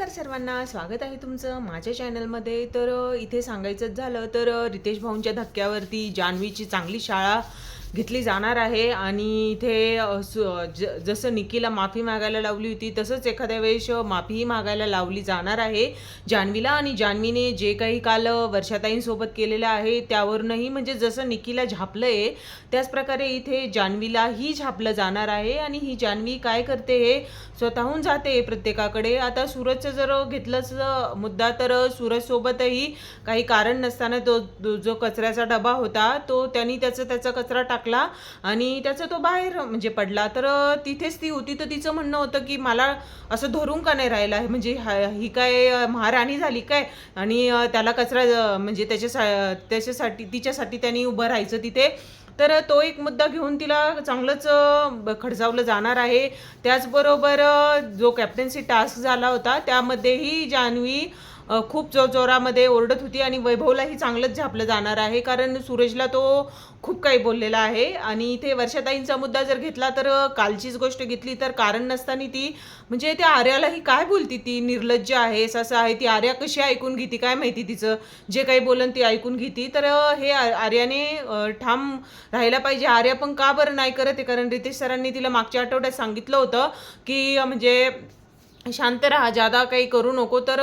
नमस्कार सर्वांना स्वागत आहे तुमचं माझ्या चॅनलमध्ये. तर इथे सांगायचंच झालं तर रितेश भाऊंच्या धक्क्यावरती जान्हवीची चांगली शाळा घेतली जाणार आहे आणि इथे ज- जसं निकीला माफी मागायला लावली होती तसंच एखाद्या वेळेस माफीही मागायला लावली जाणार आहे. जान्हवीला आणि जान्हवीने जे काही काल वर्षाताईंसोबत केलेलं आहे त्यावरूनही म्हणजे जसं निकीला झापलं त्याच प्रकारे इथे जान्हवीलाही झापलं जाणार आहे आणि ही जान्हवी काय करते हे स्वतःहून जाते प्रत्येकाकडे. आता सूरजचं जर घेतलंच मुद्दा तर सूरजसोबतही काही कारण नसताना तो जो कचऱ्याचा डबा होता तो त्यांनी त्याचा त्याचा कचरा टाकला आणि त्याचा तो बाहेर म्हणजे पडला. तर तिथेच ती होती. तर तिचं म्हणणं होतं की मला असं धरून का नाही राहिलं आहे? म्हणजे ही काय महाराणी झाली काय? आणि त्याला कचरा म्हणजे त्याच्या त्याच्यासाठी तिच्यासाठी त्यांनी उभं राहायचं तिथे. तर तो एक मुद्दा घेऊन तिला चांगलंच खडजावलं खडसावलं जाणार आहे. त्याचबरोबर जो कॅप्टन्सी टास्क झाला होता त्यामध्येही जान्हवी खूप जो जोरामध्ये ओरडत होती आणि वैभवलाही चांगलंच झापलं जाणार आहे. कारण सूरजला तो खूप काही बोललेला आहे. आणि इथे वर्षाताईंचा मुद्दा जर घेतला तर कालचीच गोष्ट घेतली तर कारण नसताना ती म्हणजे त्या आर्यालाही काय बोलती ती? निर्लज्ज आहे असं आहे. ती आर्या कशी ऐकून घेती? काय माहिती तिचं? जे काही बोलन ती ऐकून घेती. तर हे आर्याने ठाम राहायला पाहिजे. आर्या पण का बरं नाही करत आहे? कारण रितेश सरांनी तिला मागच्या आठवड्यात सांगितलं होतं की म्हणजे शांत राहा जादा काही करू नको. तर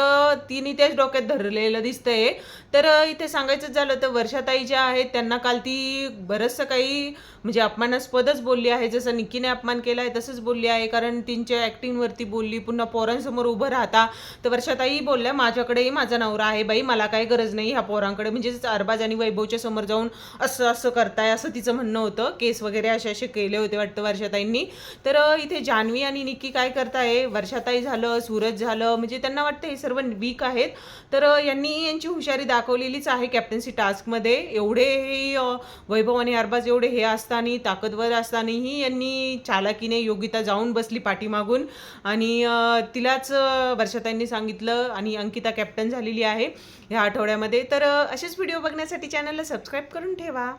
तिने त्याच डोक्यात धरलेलं दिसतंय. तर इथे सांगायचं झालं तर वर्षाताई ज्या आहेत त्यांना काल ती बरंचसं काही म्हणजे अपमानास्पदच बोलली आहे. जसं निक्कीने अपमान केला आहे तसंच बोलली आहे. कारण तिच्या ॲक्टिंगवरती बोलली पुन्हा पोरांसमोर उभं राहता. तर वर्षाताई बोलल्या माझ्याकडेही माझा नवरा आहे बाई मला काही गरज नाही ह्या पोरांकडे. म्हणजेच अरबाज आणि वैभवच्या समोर जाऊन असं असं करताय असं तिचं म्हणणं होतं. केस वगैरे असे असे केले होते वाटतं वर्षाताईंनी. तर इथे जान्हवी आणि निक्की काय करताय? वर्षाताई झालं झालं सूरज झालं म्हणजे त्यांना वाटतं हे सर्व वीक आहेत. तर यांनी यांची हुशारी दाखवलेलीच आहे कॅप्टन्सी टास्कमध्ये एवढे हे वैभव आणि अरबाज एवढे हे असताना ताकदवर असतानाही यांनी चालाकीने योगिता जाऊन बसली पाठीमागून. आणि तिलाच वर्षाताईंनी सांगितलं आणि अंकिता कॅप्टन झालेली आहे ह्या आठवड्यामध्ये. तर असेच व्हिडिओ बघण्यासाठी चॅनलला सबस्क्राईब करून ठेवा.